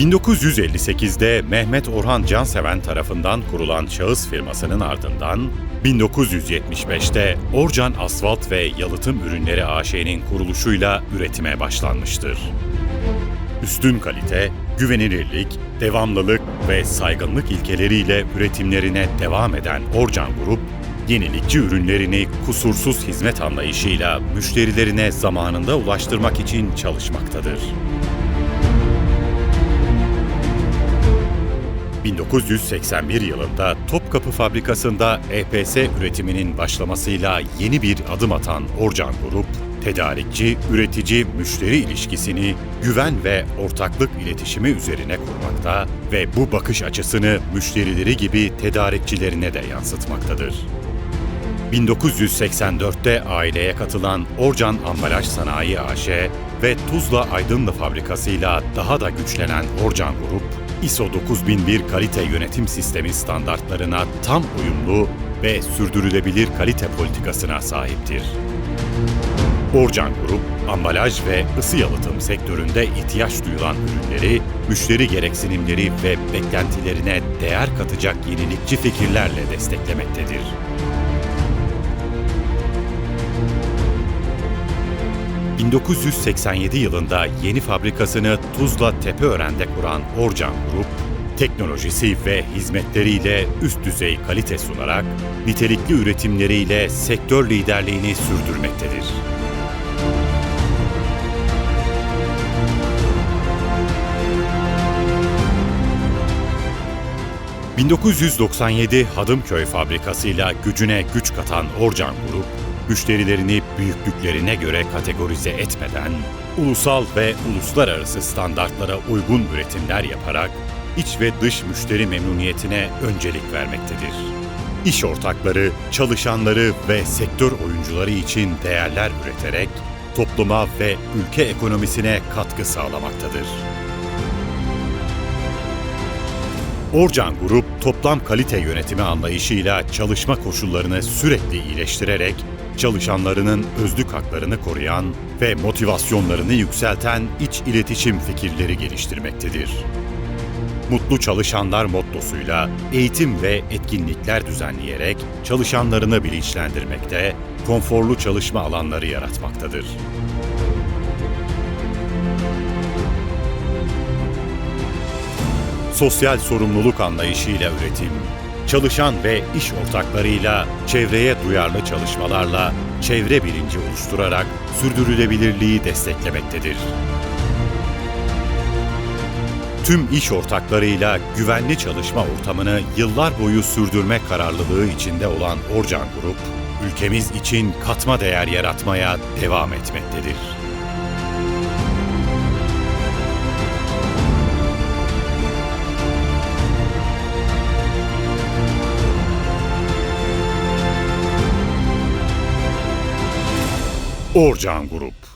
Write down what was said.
1958'de Mehmet Orhan Canseven tarafından kurulan şahıs firmasının ardından 1975'te Orcan Asfalt ve Yalıtım Ürünleri AŞ'nin kuruluşuyla üretime başlanmıştır. Üstün kalite, güvenilirlik, devamlılık ve saygınlık ilkeleriyle üretimlerine devam eden Orcan Grup, yenilikçi ürünlerini kusursuz hizmet anlayışıyla müşterilerine zamanında ulaştırmak için çalışmaktadır. 1981 yılında Topkapı fabrikasında EPS üretiminin başlamasıyla yeni bir adım atan Orcan Grup, tedarikçi, üretici, müşteri ilişkisini güven ve ortaklık iletişimi üzerine kurmakta ve bu bakış açısını müşterileri gibi tedarikçilerine de yansıtmaktadır. 1984'te aileye katılan Orcan Ambalaj Sanayi AŞ ve Tuzla Aydınlı fabrikasıyla daha da güçlenen Orcan Grup, ISO 9001 kalite yönetim sistemi standartlarına tam uyumlu ve sürdürülebilir kalite politikasına sahiptir. Orcan Grup, ambalaj ve ısı yalıtım sektöründe ihtiyaç duyulan ürünleri, müşteri gereksinimleri ve beklentilerine değer katacak yenilikçi fikirlerle desteklemektedir. ...1987 yılında yeni fabrikasını Tuzla Tepeören'de kuran Orcan Grup, teknolojisi ve hizmetleriyle üst düzey kalite sunarak, nitelikli üretimleriyle sektör liderliğini sürdürmektedir. ...1997 Hadımköy fabrikasıyla gücüne güç katan Orcan Grup, müşterilerini büyüklüklerine göre kategorize etmeden, ulusal ve uluslararası standartlara uygun üretimler yaparak iç ve dış müşteri memnuniyetine öncelik vermektedir. İş ortakları, çalışanları ve sektör oyuncuları için değerler üreterek topluma ve ülke ekonomisine katkı sağlamaktadır. Orcan Grup, toplam kalite yönetimi anlayışıyla çalışma koşullarını sürekli iyileştirerek çalışanlarının özlük haklarını koruyan ve motivasyonlarını yükselten iç iletişim fikirleri geliştirmektedir. Mutlu Çalışanlar mottosuyla eğitim ve etkinlikler düzenleyerek çalışanlarını bilinçlendirmekte, konforlu çalışma alanları yaratmaktadır. Sosyal sorumluluk anlayışıyla üretim, çalışan ve iş ortaklarıyla çevreye duyarlı çalışmalarla çevre bilinci oluşturarak sürdürülebilirliği desteklemektedir. Tüm iş ortaklarıyla güvenli çalışma ortamını yıllar boyu sürdürme kararlılığı içinde olan Orcan Grup, ülkemiz için katma değer yaratmaya devam etmektedir. Orcan Grup